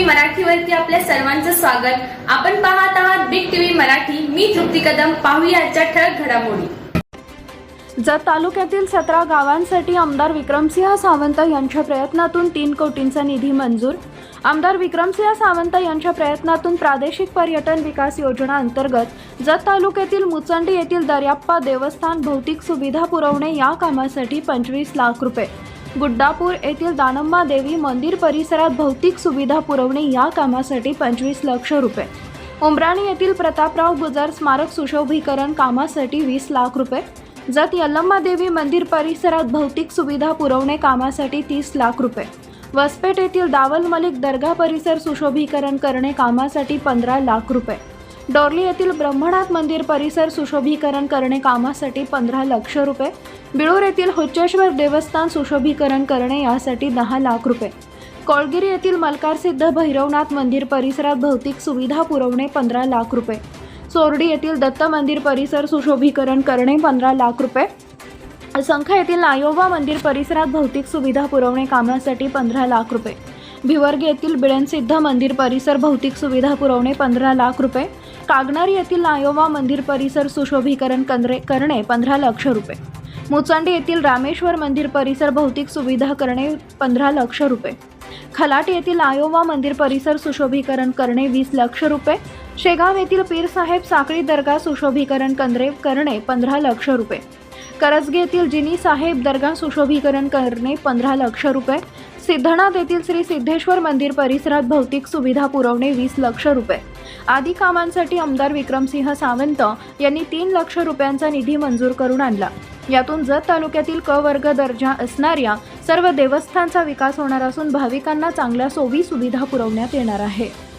मराठीवरती आपल्या सर्वांचं स्वागत. आपण पाहत आहात बिग टीव्ही मराठी. मी तृप्ती कदम. पाहूया आजच्या ठळक घडामोडी. जत तालुक्यातील सतरा गावांसाठी आमदार विक्रमसिंह सावंत यांच्या प्रयत्नातून तीन कोटींचा निधी मंजूर आमदार विक्रमसिंह सावंत यांच्या प्रयत्नातून प्रादेशिक पर्यटन विकास योजना अंतर्गत जत तालुक्यातील मुचंडी येथील दर्याप्पा देवस्थान भौतिक सुविधा पुरवणे या कामासाठी पंचवीस लाख रुपये. गुड्डापूर येथील दानम्मा देवी मंदिर परिसरात भौतिक सुविधा पुरवणे या कामासाठी पंचवीस लक्ष रुपये. उमराणी येथील प्रतापराव गुजर स्मारक सुशोभीकरण कामासाठी वीस लाख रुपये. जत यल्लम्मा देवी मंदिर परिसरात भौतिक सुविधा पुरवणे कामासाठी तीस लाख रुपये. वसपेट येथील दावल मलिक दर्गा परिसर सुशोभीकरण करणे कामासाठी पंधरा लाख रुपये. डोरली येथील ब्रह्मनाथ मंदिर परिसर सुशोभीकरण करणे कामासाठी पंधरा लक्ष रुपये. बिळूर येथील होच्चेश्वर देवस्थान सुशोभीकरण करणे यासाठी दहा लाख रुपये. कोळगिरी येथील मलकारसिद्ध भैरवनाथ मंदिर परिसरात भौतिक सुविधा पुरवणे पंधरा लाख रुपये. चोरडी येथील दत्त मंदिर परिसर सुशोभीकरण करणे पंधरा लाख रुपये. असंख्य येथील आयोवा मंदिर परिसरात भौतिक सुविधा पुरवणे कामासाठी पंधरा लाख रुपये. भिवर्ग येथील बिळणसिद्ध मंदिर परिसर भौतिक सुविधा पुरवणे पंधरा लाख रुपये. कागनारी येथील आयोवा मंदिर परिसर सुशोभीकरण कंद्रे करणे पंधरा लक्ष रुपये. मुचांडी येथील रामेश्वर मंदिर परिसर भौतिक सुविधा करणे पंधरा लक्ष रुपये. खलाट येथील आयोवा मंदिर परिसर सुशोभीकरण करणे वीस लक्ष रुपये. शेगाव येथील पीरसाहेब साखळी दर्गा सुशोभीकरण कंद्रे करणे पंधरा लक्ष रुपये. करजगे येथील जिनी साहेब दर्गा सुशोभीकरण करणे पंधरा लक्ष रुपये. सिद्धनाथ येथील श्री सिद्धेश्वर मंदिर परिसरात भौतिक सुविधा पुरवणे वीस लक्ष रुपये. आदी कामांसाठी आमदार विक्रमसिंह सावंत यांनी तीन लक्ष रुपयांचा निधी मंजूर करून आणला. यातून जत तालुक्यातील क वर्ग दर्जा असणाऱ्या सर्व देवस्थानचा विकास होणार असून भाविकांना चांगल्या सोयी सुविधा पुरवण्यात येणार आहे.